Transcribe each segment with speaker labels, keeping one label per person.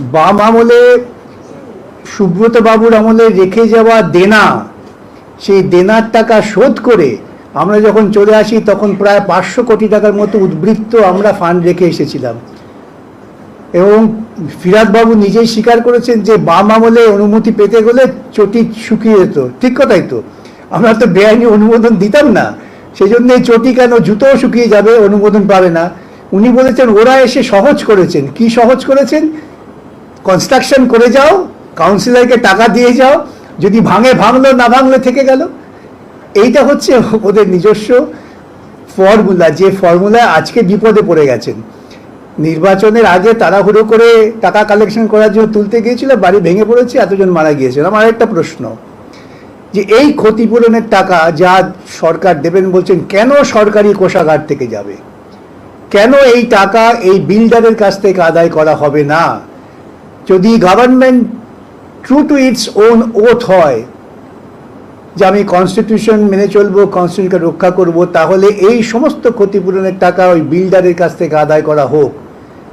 Speaker 1: বাম আমলে, সুব্রত বাবুর আমলে রেখে যাওয়া দেনা, সেই দেনার টাকা শোধ করে আমরা যখন চলে আসি, তখন প্রায় পাঁচশো কোটি টাকার মতো উদ্বৃত্ত আমরা ফান্ড রেখে এসেছিলাম। এবং ফিরাদ বাবু নিজেই স্বীকার করেছেন যে, বাম আমলে অনুমতি পেতে গেলে চটি শুকিয়ে যেত। ঠিক কথাই তো। আমরা তো বেআইনি অনুমোদন দিতাম না। সেই জন্য চটি কেন জুতোও শুকিয়ে যাবে, অনুমোদন পাবে না। উনি বলেছেন, ওরা এসে সহজ করেছেন। কি সহজ করেছেন? কনস্ট্রাকশন করে যাও কাউন্সিলরকে টাকা দিয়ে যাও, যদি ভাঙে ভাঙলো, না ভাঙলে থেকে গেল। এইটা হচ্ছে ওদের নিজস্ব ফর্মুলা যে ফর্মুলা আজকে বিপদে পড়ে গেছেন। নির্বাচনের আগে তাড়াহুড়ো করে টাকা কালেকশন করার জন্য তুলতে গিয়েছিল, বাড়ি ভেঙে পড়েছে, এতজন মারা গিয়েছে আমার একটা প্রশ্ন, যে এই ক্ষতিপূরণের টাকা যা সরকার দেবেন বলছেন, কেন সরকারি কোষাগার থেকে যাবে? কেন এই টাকা এই বিল্ডারের কাছ থেকে আদায় করা হবে না? যদি government true to its own oath হয় যে আমি কনস্টিটিউশন মেনে চলবো কনস্টিটিউশনকে রক্ষা করব তাহলে এই সমস্ত ক্ষতিপূরণের টাকা ওই বিল্ডারের কাছ থেকে আদায় করা হোক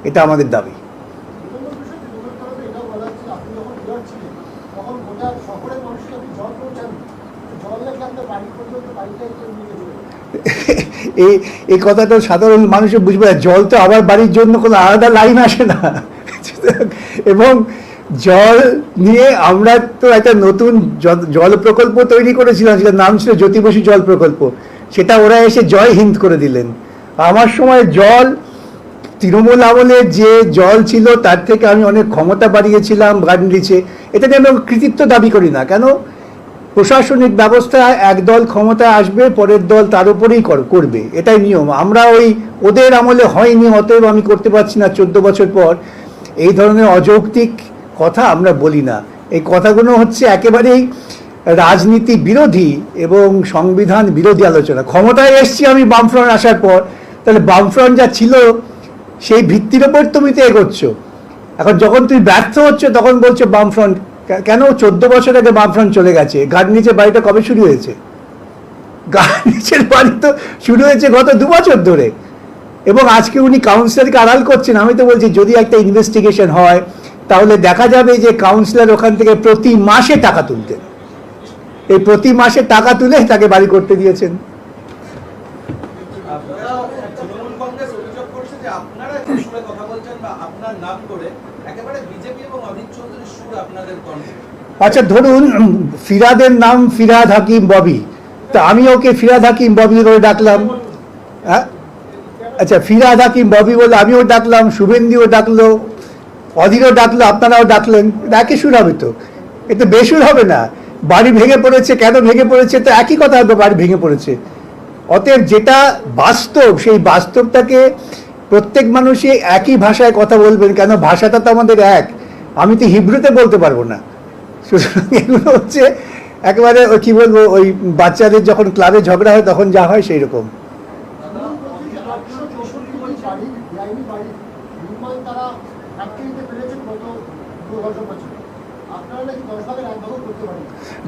Speaker 1: এটা আমাদের দাবি। এই এই কথাটা সাধারণ মানুষের বুঝবে জল তো আবার বাড়ির জন্য কোনো আলাদা লাইন আসে না। এবং জল নিয়ে আমরা তো একটা নতুন জল প্রকল্প তৈরি করেছিলাম, সেটার নাম ছিল জ্যোতি বসু জল প্রকল্প। সেটা ওরা এসে জয় হিন্দ করে দিলেন। আমার সময় জল, তৃণমূল আমলে যে জল ছিল, তার থেকে আমি অনেক ক্ষমতা বাড়িয়েছিলাম গার্ডেন এটা নিয়ে আমি কৃতিত্ব দাবি করি না। কেন? প্রশাসনিক ব্যবস্থা একদল ক্ষমতা আসবে, পরের দল তার উপরেই কর- করবে। এটাই নিয়ম। আমরা ওই ওদের আমলে হয়নি, অতএব আমি করতে পারছি না। চোদ্দ বছর পর এই ধরনের অযৌক্তিক কথা আমরা বলি না। এই কথাগুলো হচ্ছে একেবারেই রাজনীতি বিরোধী এবং সংবিধান বিরোধী আলোচনা। ক্ষমতায় এসছি আমি বামফ্রন্ট আসার পর। তাহলে বামফ্রন্ট যা ছিল, সেই ভিত্তির ওপর তুমি তো এগোচ্ছ। এখন যখন তুমি ব্যর্থ হচ্ছ, তখন বলছো বামফ্রন্ট কেন চোদ্দ বছর আগে বামফ্রন্ট চলে গেছে? গার্ডনিচের বাড়িটা কবে শুরু হয়েছে? গার্ডনিচের বাড়ি তো শুরু হয়েছে গত দু বছর ধরে। এবং আজকে উনি কাউন্সিলরকে আড়াল করছেন। আমি তো বলছি যদি একটা ইনভেস্টিগেশন হয় তাহলে দেখা যাবে যে কাউন্সিলর ওখান থেকে প্রতি মাসে টাকা তুলতেন। এই প্রতি মাসে টাকা তুলে তাকে বাড়ি করতে দিয়েছেন। আচ্ছা ধরুন ফিরাদের নাম ফিরাদ হাকিম ববি। তা আমি ওকে ফিরাদ হাকিম ববি করে ডাকলাম। হ্যাঁ? আচ্ছা ফিরাদ হাকিম ববি বলে আমিও ডাকলাম, শুভেন্দিও ডাকলো, অধীরও ডাকলো, আপনারাও ডাকলেন, একই সুর হবে তো। এতে বেসুর হবে না। বাড়ি ভেঙে পড়েছে, কেন ভেঙে পড়েছে? তো একই কথা হবে, বাড়ি ভেঙে পড়েছে। অতএব যেটা বাস্তব, সেই বাস্তবটাকে প্রত্যেক মানুষই একই ভাষায় কথা বলবেন, কেন ভাষাটা তো আমাদের এক। আমি তো হিব্রুতে বলতে পারব না। সুতরাং এগুলো হচ্ছে একেবারে, ওই কি বলব, ওই বাচ্চাদের যখন ক্লাবে ঝগড়া হয়, তখন যা হয় সেই রকম
Speaker 2: আটশো চৌষট্টি কোটি বাড়ি বেআইনি বাড়ি নির্মাণ তারা আটকে দিতে পেরেছেন গত দু বছর বছর আপনারা নাকি দশ ভাগের এক ভাগও করতে পারেন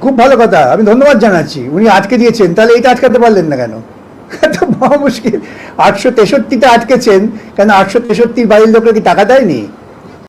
Speaker 1: খুব ভালো কথা, আমি ধন্যবাদ জানাচ্ছি। উনি আটকে দিয়েছেন, তাহলে এটা আটকাতে পারলেন না কেন? তো মহা মুশকিল। আটশো তেষট্টিতে আটকেছেন, কেন আটশো তেষট্টির বাড়ির লোকরা কি টাকা দেয়নি?